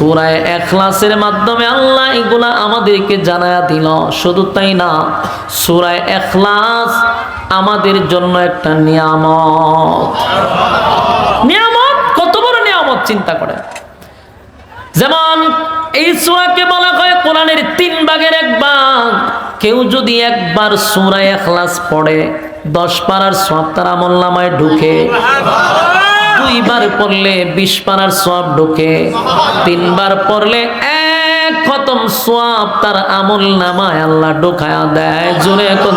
সুরায় এখলাসের মাধ্যমে আল্লাহ এগুলা আমাদেরকে জানায়া দিল। শুধু তাই না, সুরায় এখলাস আমাদের জন্য একটা নিয়ামত। নিয়ামত? কত বড় নিয়ামত চিন্তা করে যেমন এই সুরাকে বলা হয় কোরআনের তিন ভাগের এক ভাগ। কেউ যদি একবার সুরা এখলাস পড়ে, দশ পাড়ার সব তার আমল ঢুকে। দুইবার পড়লে বিশ পাড়ার সব ঢুকে। তিনবার পড়লে এক খতম সোয়াব তার আমল নামায় আল্লাহ দেয়। কোন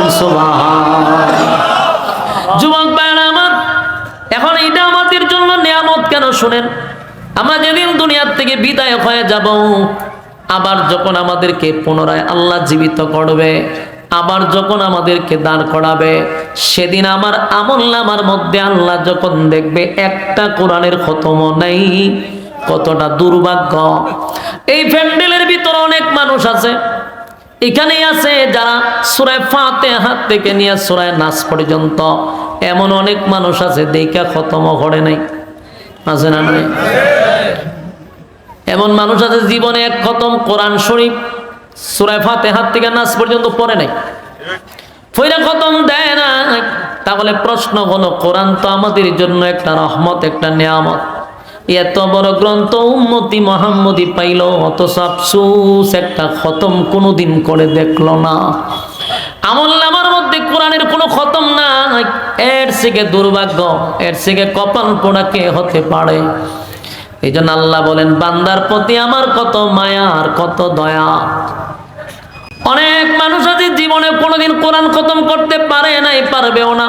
যুবক আমার, এখন এটা আমাদের জন্য নিয়ামত কেন শুনেন? আমরা যেদিন দুনিয়ার থেকে বিদায় হয়ে যাব, আবার যখন আমাদেরকে পুনরায় আল্লাহ জীবিত করবে আবার যখন আমাদেরকে দাঁড় করাবে, সেদিন আমার আমল নামার মধ্যে আল্লাহ যখন দেখবে একটা কোরআনের খতম নেই, কতটা দুর্ভাগ্য। এই প্যান্ডেলের ভিতরে অনেক মানুষ আছে, এখানেই আছে যারা সুরায় ফাতে হাত থেকে নিয়ে সুরায় নাচ পর্যন্ত এমন অনেক মানুষ আছে, দেখা খতম করে নাই। আছে না এমন মানুষ আছে, জীবনে এক খতম কোরআন শরীফ সুরায় ফাতে থেকে নাচ পর্যন্ত পড়ে নাই। ফইরা খতম দেয় না। তাহলে প্রশ্ন হলো, কোরআন তো আমাদের জন্য একটা রহমত, একটা নিয়ামত। এত বড় গ্রন্থ উম্মতি মোহাম্মদি পাইল অত আফসুস, একটা খতম কোনোদিন করে দেখল না। আমল নামার মধ্যে কোরআনের কোনো খতম না এর থেকে দুর্ভাগ্য, এর থেকে কপাল পোড়াকে হতে পারে? এই জন্য আল্লাহ বলেন, বান্দার প্রতি আমার কত মায়া আর কত দয়া। অনেক মানুষ আছে জীবনে কোনোদিন কোরআন খতম করতে পারে নাই, পারবেও না,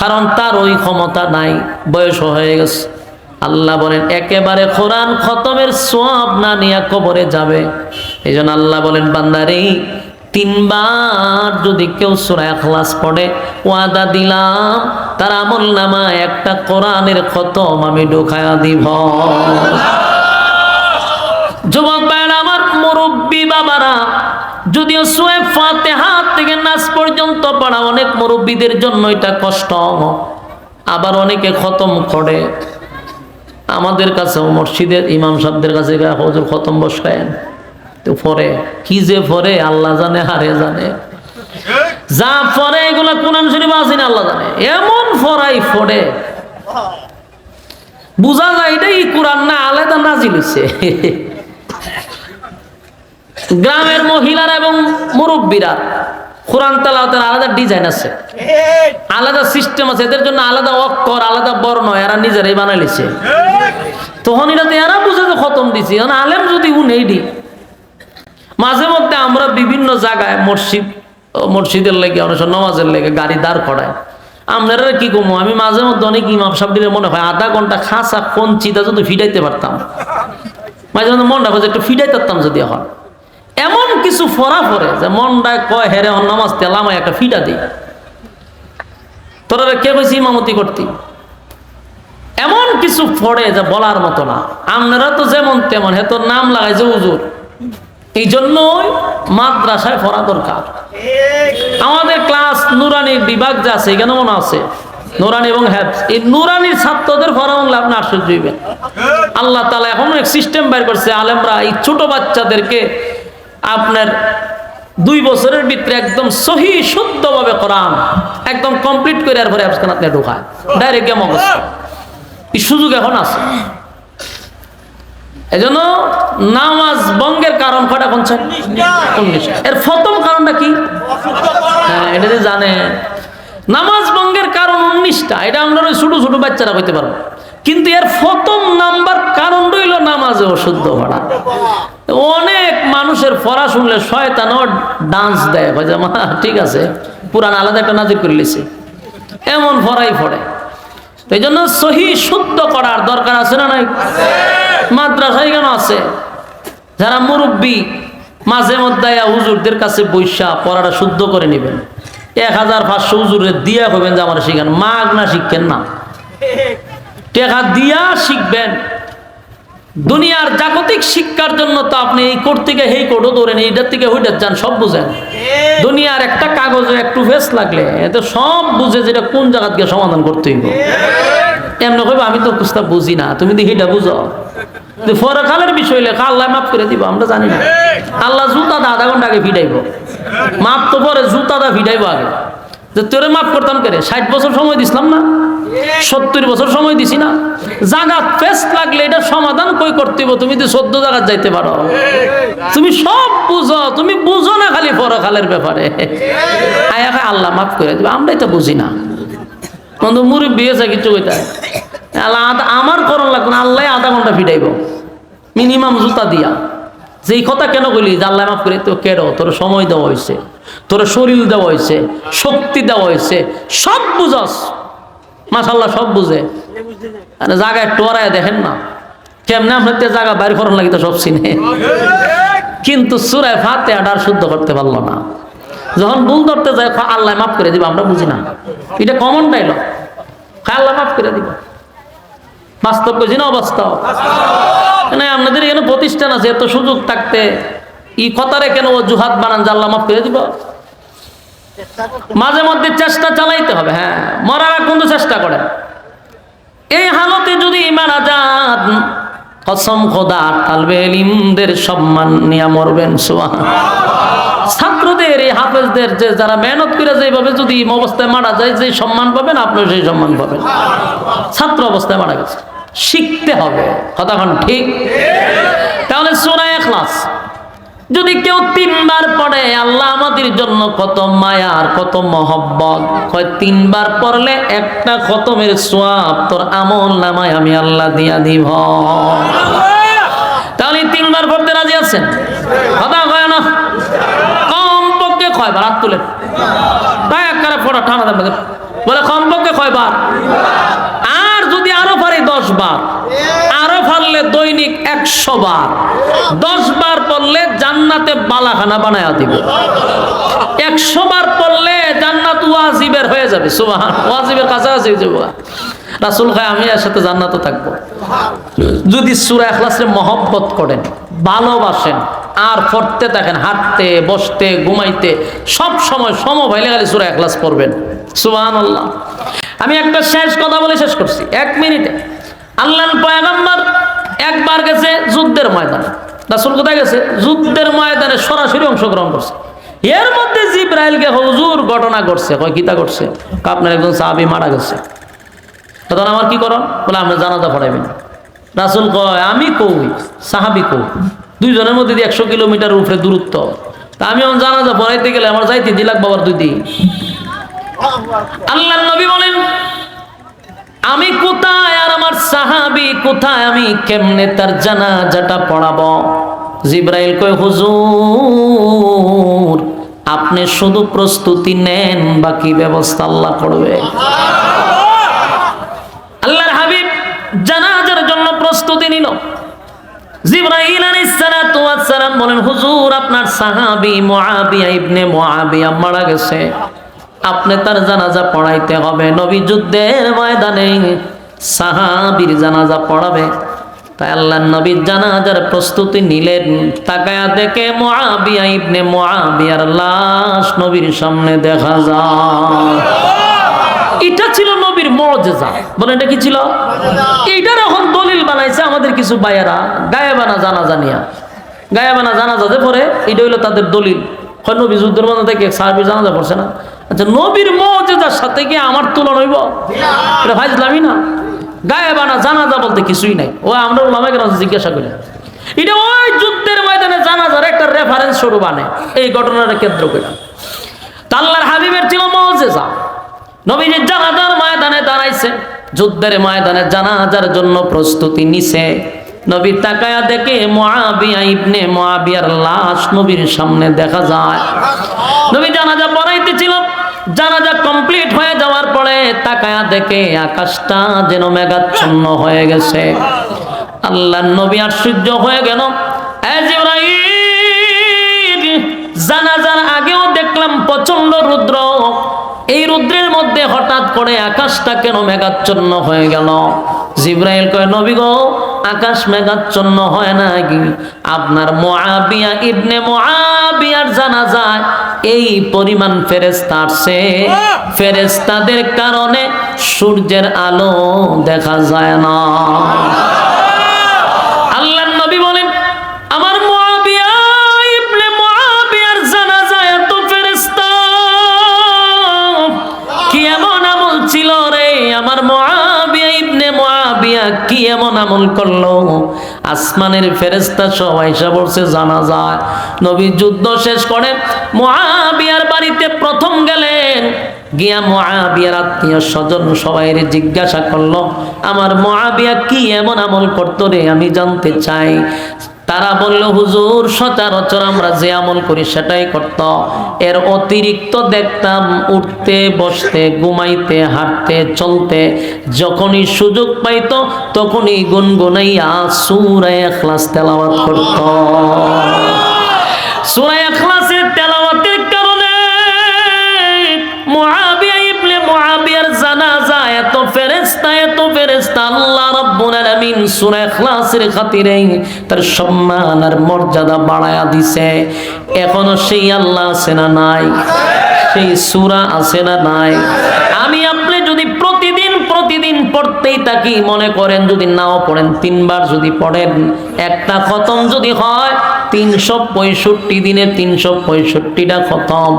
কারণ তার ওই ক্ষমতা নাই, বয়স হয়ে গেছে। আল্লাহ বলেন, একেবারে কোরআন খতমের সব না নিয়ে কবরে যাবে। এই আল্লাহ বলেন, বান্দারে তিনবার যদি কেউ সুরায় খালাস পড়ে, ওয়াদা দিলাম, তার আমল নামা একটা কোরআনের খতম আমি ঢোকায়া দিব। যুবক ভাইরা আমার মুরব্বী বাবারা, যদিও সোয়ে ফাতে হাত থেকে নাচ পর্যন্ত পড়া অনেক মুরব্বীদের জন্য এটা কষ্ট, আবার অনেকে খতম করে। আমাদের কাছে মসজিদের ইমাম সাহেবদের কাছে হজুর খতম বসায়েন তো পরে কি যে পরে আল্লাহ জানে হারে জানে। যা পরে এগুলা কোরআন শরীফ আছে না আল্লাহ জানে। এমন ফরাই ফরে বুঝা যায় এটাই কোরআন না আলাদা নাজিল হইছে। গ্রামের মহিলারা এবং মুরব্বীরা কোরআন তালাওয়াতের আলাদা ডিজাইন আছে। আলাদা সিস্টেম আছে এদের জন্য আলাদা অক্ষর আলাদা বর্ণ এরা নিজেরাই বানাইছে তখন এটা তো এরা বুঝে যে খতম দিছি। আলেম যদি উনেই দি মাঝে মধ্যে আমরা বিভিন্ন জায়গায় মসজিদ, মসজিদের লেগে, অনেক নমাজের লেগে গাড়ি দাঁড় করায় আপনারা কি কমো আমি মাঝে মধ্যে অনেক ইমাম সাহেবদের মনে হয় আধা ঘণ্টা খাসা কোন চিতা যদি ফিটাইতে পারতাম। মাঝে মধ্যে মনটা বাজে একটু ফিটাইতে পারতাম যদি এখন এমন কিছু ফরা ফরে যে মনটায় কয় হেরে নামাজ তেলামায় একটা ফিটা দিই তোরা কে কইছি ইমামতি করতি? এমন কিছু ফড়ে যে বলার মতো না। আপনারা তো যেমন তেমন, হে তোর নাম লাগাই যে উজুর এই জন্যই মাদ্রাসায় পড়া দরকার। আমাদের ক্লাস নুরানির বিভাগ যা আছে এখানে মনে আছে। নুরানি এবং হ্যাপস এই নুরানির ছাত্রদের পড়া বাংলা আপনি আশ্চর্য হইবেন। আল্লাহ তালা এখন এক সিস্টেম বের করছে। আলেমরা এই ছোট বাচ্চাদেরকে আপনার দুই বছরের ভিতরে একদম সহি, শুদ্ধভাবে কোরআন একদম কমপ্লিট করে আর পরে আপনি আপনি ঢোকায়। ডাইরেক্ট গেম অবস্থা। এই সুযোগ এখন আছে। এজন্য নামাজ বঙ্গের কারণ কটা কোনছেন এর প্রথম কারণটা কি? হ্যাঁ এটা যে জানে। নামাজ বঙ্গের কারণ উনিশটা, এটা আমরা ওই ছোট ছোট বাচ্চারা হইতে পারব। কিন্তু এর প্রথম নাম্বার কারণ রইল নামাজে অশুদ্ধ হওয়া অনেক মানুষের ফরা শুনলে শয়তানও ডান্স দেয়। মা, ঠিক আছে পুরান আলাদা একটা নাজির করে লিছে। এমন ফরাই ফড়ে এই জন্য সহি শুদ্ধ করার দরকার আছে না নাই? মাদ্রাসায় কেন আছে? যারা মুরব্বী, মাঝে মধ্যে হুজুরদের কাছে বৈশা পড়াটা শুদ্ধ করে নেবেন। এক হাজার পাঁচশো হুজুরের দিয়া হবেন যে আমার শিখেন। মাগ না শিখেন না। টেকা দিয়া শিখবেন। দুনিয়ার জাগতিক শিক্ষার জন্য তো আপনি এই কোর্ট থেকে এই কোর্টও ধরেন, এইটার থেকে ওইটার যান, সব বুঝেন। দুনিয়ার একটা কাগজে একটু ফেস লাগলে, এতে সব বুঝে যেটা কোন জায়গা থেকে সমাধান করতে হইব। এমনি কইব? আমি তো কুস্তা বুঝি না। তুমি তো এইটা বুঝো। যে পরকালের বিষয় লেখা, আল্লাহ মাফ করে দিব, আমরা জানি না। আল্লাহ জুতা দা আধা ঘণ্টা আগে ফিটাইব। মাপ তো পরে জুতা দা ফিটাইব আগে। যে তোরে মাফ করতাম কেরে? ষাট বছর সময় দিছিলাম না? সত্তর বছর সময় দিছি না? জাগা ফেস্ট লাগলে এটা সমাধান কই করতে তুমি তো চোদ্দ জায়গায় যাইতে পারো। তুমি সব বুঝো, তুমি বুঝো না খালি পরকালের ব্যাপারে। আয়া আল্লাহ মাফ করে দিবে, আমরাই তো বুঝি না। বন্ধু মুরব্বী আছে কিছু কইতা আল্লাহ আমার করণ লাগবে না আল্লাহ আধা ঘণ্টা ফিটাইব। মিনিমাম জুতা দিয়া। যে কথা কেন কইলি? যে আল্লাহ মাফ করে তো কেন তোর সময় দেওয়া হয়েছে তোর শরীর দেওয়া হয়েছে শক্তি দেওয়া হয়েছে সব বুঝস। মাশাল্লাহ সব বুঝে। জায়গায় টোরায় দেখেন না। কেমনে আপনার তে জায়গা বাইর করার লাগে তো সব চিনে। কিন্তু সুরায় ফাতে আডার শুদ্ধ করতে পারল না। যখন ভুল ধরতে যায় আল্লাহ মাফ করে দিব, আমরা বুঝি না। এটা কমন ডাইলগ আল্লাহ মাফ করে দিব। বাস্তব বুঝি না অবাস্তব? মানে আপনাদের এখানে প্রতিষ্ঠান আছে, এত সুযোগ থাকতে ই কথারে কেন ও জুহাত বানান যে আল্লাহ মাফ করে দিব। মাঝে মধ্যে চেষ্টা চালাইতে হবে হ্যাঁ মরার পর্যন্ত চেষ্টা করে এই হালতে যদি মারা যান, কসম খোদা, তালবে ইলিমদের সম্মান নিয়ে মরবেন সোহান ছাত্রদের, এই হাফেজদের যে যারা মেহনত করে যেভাবে যদি অবস্থায় মারা যায় যে সম্মান পাবেন, আপনিও সেই সম্মান পাবেন। ছাত্র অবস্থায় মারা গেছে। শিখতে হবে। কতক্ষণ ঠিক? তাহলে সোনায় এখলাস যদি কেউ তিনবার পড়ে, আল্লাহ আমাদের জন্য কত মায়া আর কত মহব্বত। হয় তিনবার পড়লে একটা খতমের সোয়াব তোর আমল নামায় আমি আল্লাহ দিয়া দিব। তাহলে তিনবার পড়তে রাজি আছেন? কথা কয় না? কয়বার হাত তুলে? তাই একবারে দেবে বলে কম পক্ষে কয়বার আর যদি আরও দশ বার। আরও পারলে দৈনিক একশো বার। দশ বার পড়লে জান্নাতে বালাখানা বানায়া একশো বার পড়লে জান্নাত ওয়াজিবের হয়ে যাবে। সুবাহ ওয়াজিবের কাছাকাছি হয়ে রাসুল খায় আমি এর সাথে জান্নাতে থাকব। যদি সুরা এখলাসে মহব্বত করেন, ভালোবাসেন আর পড়তে থাকেন, হাঁটতে, বসতে, ঘুমাইতে, সব সময় সম ভাইলে খালি সুরা এখলাস পড়বেন। সুবাহান আল্লাহ আমি একটা শেষ কথা বলে শেষ করছি, এক মিনিটে। আল্লাহ পয়গম্বর একবার গেছে যুদ্ধের ময়দানে। রাসুল কোথায় গেছে? যুদ্ধের ময়দানে সরাসরি অংশগ্রহণ করছে। এর মধ্যে জিব্রাইলকে হুজুর ঘটনা ঘটছে, কয়, কিতা করছে আপনার একজন সাহাবি মারা গেছে। তখন আমার কি করন বলে আপনি জানাজা পড়াইবেন। রাসুল কয়, আমি কই? সাহাবি কই? দুইজনের মধ্যে দিয়ে একশো কিলোমিটার উপরে দূরত্ব। তা আমি আমার জানাজা পড়াইতে গেলে আমার যাইতে দিলাক বাবার দুই দিন। আল্লাহ নবী বলেন, আমি কোথায় আর আমার সাহাবি কোথায়? আমি কেমনে তার জানাজাটা পড়াবো? জিব্রাইল কয়, হুজুর, আপনি শুধু প্রস্তুতি নেন, বাকি ব্যবস্থা আল্লাহ করবে। আল্লাহর হাবিব জানাজার জন্য প্রস্তুতি নিল। জিব্রাইল আলাইহিস সালাতু ওয়াস সালাম বলেন, হুজুর, আপনার সাহাবী মুআবিয়া ইবনে মুআবিয়া মারা গেছে। আপনি তার জানাজা পড়াইতে হবে। নবী যুদ্ধের ময়দানে সাহাবীর জানাজা পড়াবে। তাই আল্লাহ নবীর জানাজার প্রস্তুতি নিলেন। তাকায়া দেখে মুআবিয়া ইবনে মুআবিয়ার লাশ নবীর সামনে দেখা যায়। এটা ছিল নবীর মজেজা। বলে এটা কি ছিল? এইটার এখন দলিল বানাইছে আমাদের কিছু বায়েরা গায়েবানা জানা জানিয়া গায়েবানা জানা যাতে পরে এটা হইল তাদের দলিল। হয় নবী যুদ্ধের মধ্যে থেকে সাহাবি জানাজা পড়ছে না? আচ্ছা নবীর মজেজার সাথে কি আমার তুলনা হইব? এটা ভাইজলামই না? গায়েবানা জানাজা বলতে কিছুই নাই। ও, আমরা ওলামাকে জিজ্ঞাসা করি। এটা ওই যুদ্ধের ময়দানে জানাজার একটা রেফারেন্স স্বরূপ আনে। এই ঘটনাটা কেন্দ্র করে। তা আল্লাহর হাবিবের ছিল মজেজা। নবীজির জানাজার ময়দানে দাঁড়াইছে। যুদ্ধের ময়দানে জানাজার জন্য প্রস্তুতি নিছে। নবী তাকায়া দেখে মুআবিয়া ইবনে মুআবিয়ার লাশ নবীর সামনে দেখা যায়। নবী জানাজা পড়াইতেছিল। জানাজা কমপ্লিট হয়ে যাওয়ার পরে তাকায়া দেখে আকাশটা যেন মেঘাচ্ছন্ন হয়ে গেছে। আল্লাহ নবী আশ্চর্য হয়ে গেল। জানাজার আগেও দেখলাম প্রচণ্ড রুদ্র। রুদ্রের মধ্যে হঠাৎ করে আকাশটা কেন মেঘাচ্ছন্ন হয়ে গেল? জিব্রাইল কয়, নবী গো, আকাশ মেঘাচ্ছন্ন হয় না কি আপনার মুআবিয়া ইবনে মুআবিয়ার জানাজায় এই পরিমাণ ফেরেস্তা আসছে। ফেরেস্তাদের কারণে সূর্যের আলো দেখা যায় না। আমল করল। আসমানের ফেরেস্তা সবাই বলছে, জানা যায়, নবী যুদ্ধ শেষ করে মহাবিয়ার বাড়িতে প্রথম গেলেন। গিয়া মহাবিয়ার আত্মীয় স্বজন সবাই জিজ্ঞাসা করল, আমার মহাবিয়া কি এমন আমল করতো রে? আমি জানতে চাই। তারা বলল, হুজুর, সচরাচর আমরা যে আমল করি সেটাই করত। এর অতিরিক্ত দেখতাম উঠতে, বসতে, ঘুমাইতে, হাঁটতে, চলতে, যখনই সুযোগ পাইত, তখনই গুনগুনাইয়া সুরায় এখলাস তেলাওয়াত করত। সুরায় এখলাসের এখনও সেই আল্লাহ আছে না নাই? সেই সুরা আছে না নাই? আমি আপনি যদি প্রতিদিন প্রতিদিন পড়তেই থাকি, মনে করেন যদি নাও পড়েন, তিনবার যদি পড়েন, একটা খতম যদি হয় তিনশো পঁয়ষট্টি দিনে তিনশো পঁয়ষট্টিটা খতম।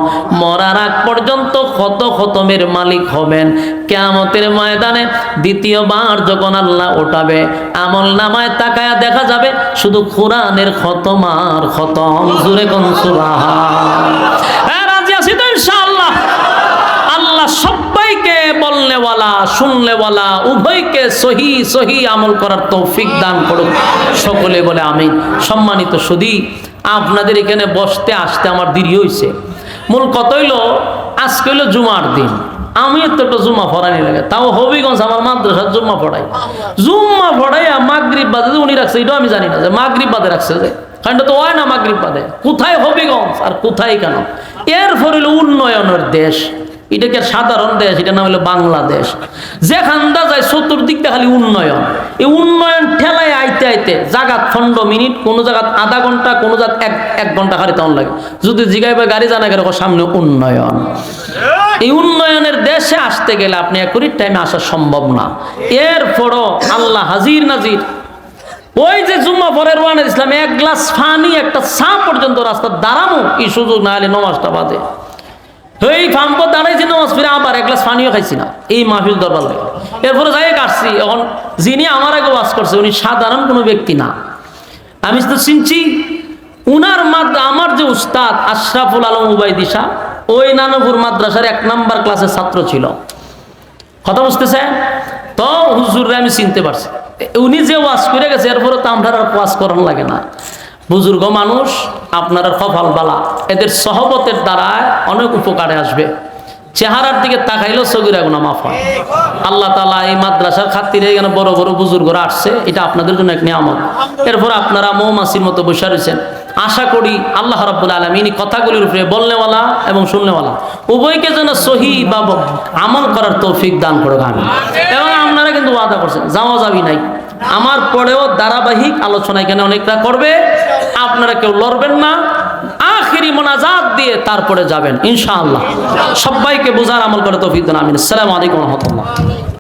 মরার আগ পর্যন্ত কত খতমের মালিক হবেন। কেয়ামতের ময়দানে দ্বিতীয়বার যখন আল্লাহ ওঠাবে, আমল নামায় তাকায়া দেখা যাবে শুধু কোরআনের খতম আর খতম। জুড়ে কোন রাজি আছি তো ইনশাআল্লাহ। আল্লাহ সবাইকে বলনেওয়ালা শুনলেওয়ালা উভয়কে সহি সহি আমল করার তৌফিক দান করুক। সকলে বলে আমি সম্মানিত সুদী আপনাদের এখানে বসতে, আসতে আমার দেরি হয়েছে মূল কত হইল, আজকে হইল জুমার দিন। আমি তো একটা জুম্মা পড়ানি লাগে। তাও হবিগঞ্জ, আমার মাদ্রাসার জুম্মা পড়াই জুম্মা পড়াই মাগরিব বাদে উনি রাখছে, এটাও আমি জানি না যে মাগরিব বাদে রাখছে যে। কারণ তো হয় না মাগরিব বাদে। কোথায় হবিগঞ্জ আর কোথায় কেন? এরপর হইল উন্নয়নের দেশ। এটাকে সাধারণ দেশ, এটা নাম হলো বাংলাদেশ। যেখানটা যায় চতুর্দিকটা খালি উন্নয়ন। এই উন্নয়ন ঠেলায় আইতে আইতে জাগাত খন্ড মিনিট, কোনো জায়গাত আধা ঘণ্টা, কোনো জায়গাত এক এক ঘণ্টা খালি তখন লাগে। যদি জিগাইবে গাড়ি জানা গেলে সামনে উন্নয়ন। এই উন্নয়নের দেশে আসতে গেলে আপনি এক একুরির টাইমে আসা সম্ভব না। এরপরও আল্লাহ হাজির নাজির। ওই যে জুম্মা পরের ওয়ানের ইসলাম এক গ্লাস ফানি একটা চা পর্যন্ত রাস্তার দাঁড়ানো এই সুযোগ না হলে নমাজটা বাদে এই ফাম্প দাঁড়াইছি নামাজ ফিরে আবার এক গ্লাস পানিও খাইছি না। এই মাহফিল দরবার লাগে। এরপরে যাই কাটছি এখন যিনি আমার আগে ওয়াজ করছে, উনি সাধারণ কোনো ব্যক্তি না। আমি তো চিনছি, উনার মাদ্রা আমার যে উস্তাদ আশরাফুল আলম উবাইদিশা ওই নানপুর মাদ্রাসার এক নাম্বার ক্লাসের ছাত্র ছিল। কথা বুঝতেছে? তো হুজুরে আমি চিনতে পারছি। উনি যে ওয়াজ করে গেছে এরপরে তো আমরা আর ওয়াজ করার লাগে না। বুজুর্গ মানুষ, আপনারা কপাল বালা। এদের সহবতের দ্বারা অনেক উপকারে আসবে। চেহারার দিকে তাকাইলেও সগিরা গুণা মাফ হয়। আল্লাহ তালা এই মাদ্রাসার খাতিরে এখানে বড় বড় বুজুর্গরা আসছে, এটা আপনাদের জন্য এক নিয়ামত। এরপর আপনারা মৌমাসির মতো বসে রয়েছেন। আশা করি আল্লাহ রাব্বুল আলমিন কথাগুলির উপরে বলনেওয়ালা এবং শুনলেওয়ালা উভয়কে যেন সহি বা আমল করার তৌফিক দান করে আমি এবং আপনারা কিন্তু ওয়াদা করছেন, যাওয়া যাবি নাই। আমার পরেও ধারাবাহিক আলোচনা এখানে অনেকটা করবে। আপনারা কেউ লড়বেন না। আখিরি মোনাজাত দিয়ে তারপরে যাবেন, ইনশাআল্লাহ। সবাইকে বোঝার আমল করে তৌফিক দান, আমিন। আসসালামু আলাইকুম রহমতুল্লাহ।